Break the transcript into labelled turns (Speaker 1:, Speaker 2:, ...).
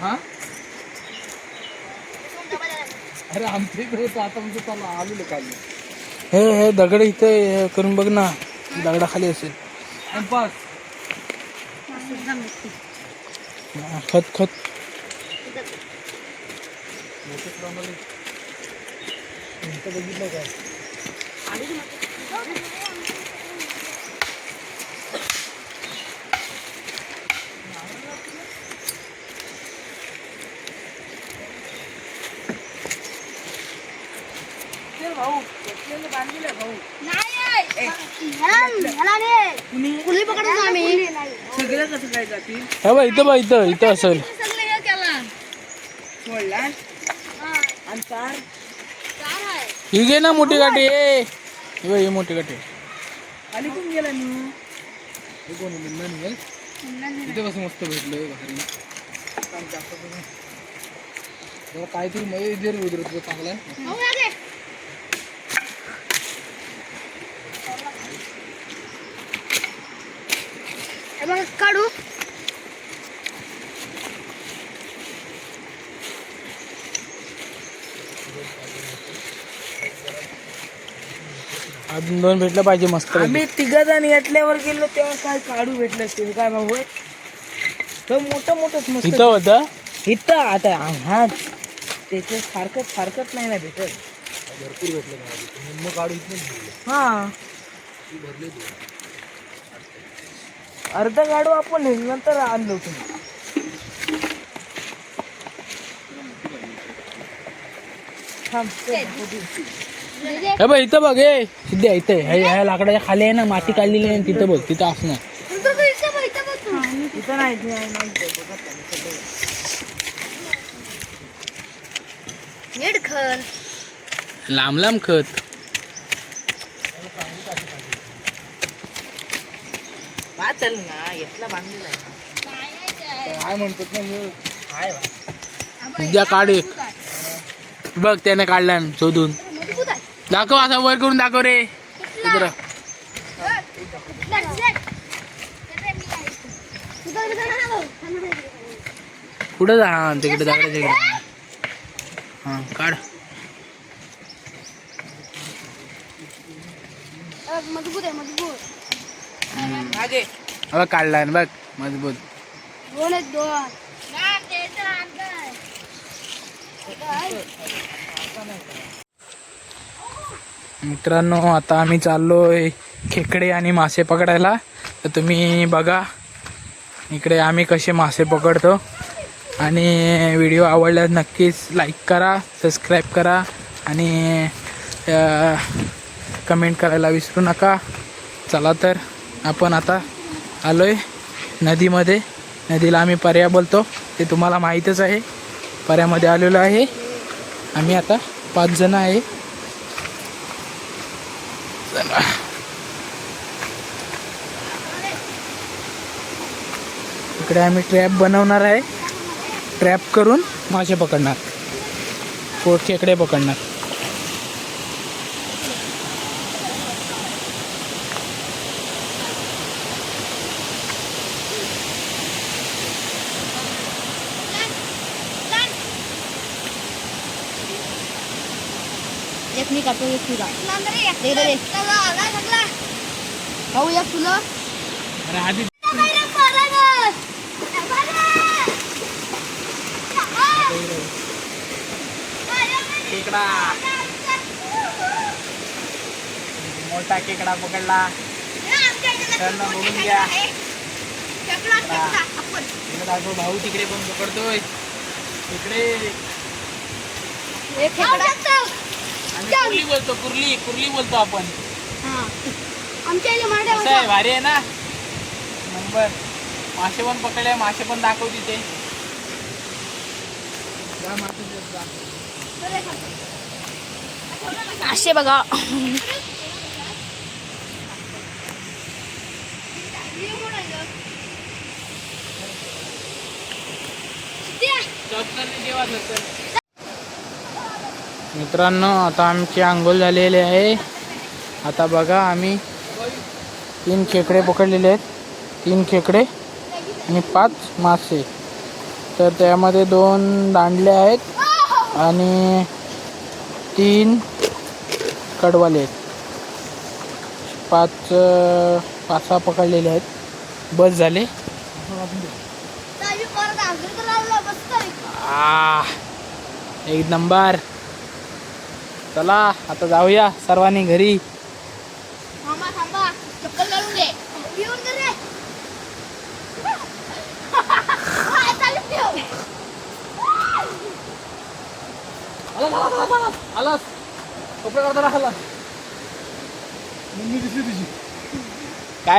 Speaker 1: हा? अरे आमच्या इकडे होतं आता आलेलं
Speaker 2: हे हे दगड इथे हे करून बघ ना? दगडाखाली असेल
Speaker 1: पास।
Speaker 2: हा, खत खत।
Speaker 1: बघितलं काय
Speaker 3: सगळं कसं काय जातील?
Speaker 2: हे बघ इथं बघ इथं इथं असेल.
Speaker 3: सोडला आणि तार
Speaker 2: ही घे ना मोठी गाठी ए. हे बघ ही मोठी गाठी.
Speaker 3: खाली कोण गेला मी
Speaker 1: हे कोण आहे? मुन्ना निघाल. इथे कसं मस्त भेटलं भारी जरा काहीतरी उतरत चांगला आहे.
Speaker 4: काढू.
Speaker 2: अजून दोन भेटलं पाहिजे मस्त
Speaker 3: आम्ही तिघ जण येटल्यावर गेलो तेव्हा काय काढू भेटलं ते काय मग होय? तर मोठं मोठंच मस्त
Speaker 2: इथं होतं?
Speaker 3: इथं आता हा. त्याचं सारखं सारखंच नाही ना भेटत.
Speaker 1: भरपूर भेटलं काढू इथून
Speaker 3: हा. अर्ध गाडू आपण नंतर आणलो तुम्ही थांब
Speaker 2: हे बघ इथं बघ ए सिद्ध्या इथं हे ह्या लाकडाच्या खाली आहे ना माती काढलेली आहे तिथं बघ तिथं असणार
Speaker 3: इथं नाही
Speaker 2: लांब लांब खत.
Speaker 3: हा चल ना येतला बांधलेला आहे.
Speaker 1: काय म्हणतात ना.
Speaker 2: सिद्ध्या काढ एक. बघ त्याने काढला शोधून. दाखव असा वर करून दाखव रे. पुढं जा? हा तिकडे दगडाच्या इकडे हा काढ.
Speaker 4: मजबूत आहे मजबूत.
Speaker 2: बघ काढला बघ मजबूत.
Speaker 4: दोन
Speaker 2: मित्रांनो आता आम्ही चाललोय खेकडे आणि मासे पकडायला. तर तुम्ही बघा इकडे आम्ही कसे मासे पकडतो. आणि व्हिडिओ आवडल्यास नक्कीच लाईक करा सबस्क्राईब करा आणि कमेंट करायला विसरू नका. चला तर. आपण आता आलो आहे नदीमध्ये. नदीला आम्ही पर्या बोलतो. ते तुम्हाला माहीतच आहे. पर्यामध्ये आलेलो आहे. आम्ही आता पाच जण आहे. चला. इकडे आम्ही ट्रॅप बनवणार आहे. ट्रॅप करून मासे पकडणार. पोटखेकडे पकडणार.
Speaker 4: एक मी काढतो एक तुला दे दे भाऊ एक तुला
Speaker 2: अरे आधी खेकडा मोठा खेकडा पकडला त्यांना बघून घ्या इकडे दाखव भाऊ तिकडे पण पकडतोय इकडे कुर्ली बोलतो कुर्ली कुर्ली बोलतो आपण.
Speaker 4: हा. आमच्या इथे मराठी
Speaker 2: कसं आहे भारी आहे ना? नंबर. मासे पण पकडले मासे पण दाखव तिथे.
Speaker 4: असे बघा.
Speaker 2: मित्रांनो आता आमची आंघोळ झालेली आहे. आता बघा आम्ही तीन खेकडे पकडलेले आहेत. तीन खेकडे आणि पाच मासे. तर त्यामध्ये दोन दांडले आहेत आणि तीन कडवाले आहेत. पाच पाच सहा पकडलेले आहेत. बस झाले. आ एक नंबर. चला आता जाऊया सर्वांनी घरी.
Speaker 1: आलास कपडे काढताना आला मम्मी दिसली तुझी.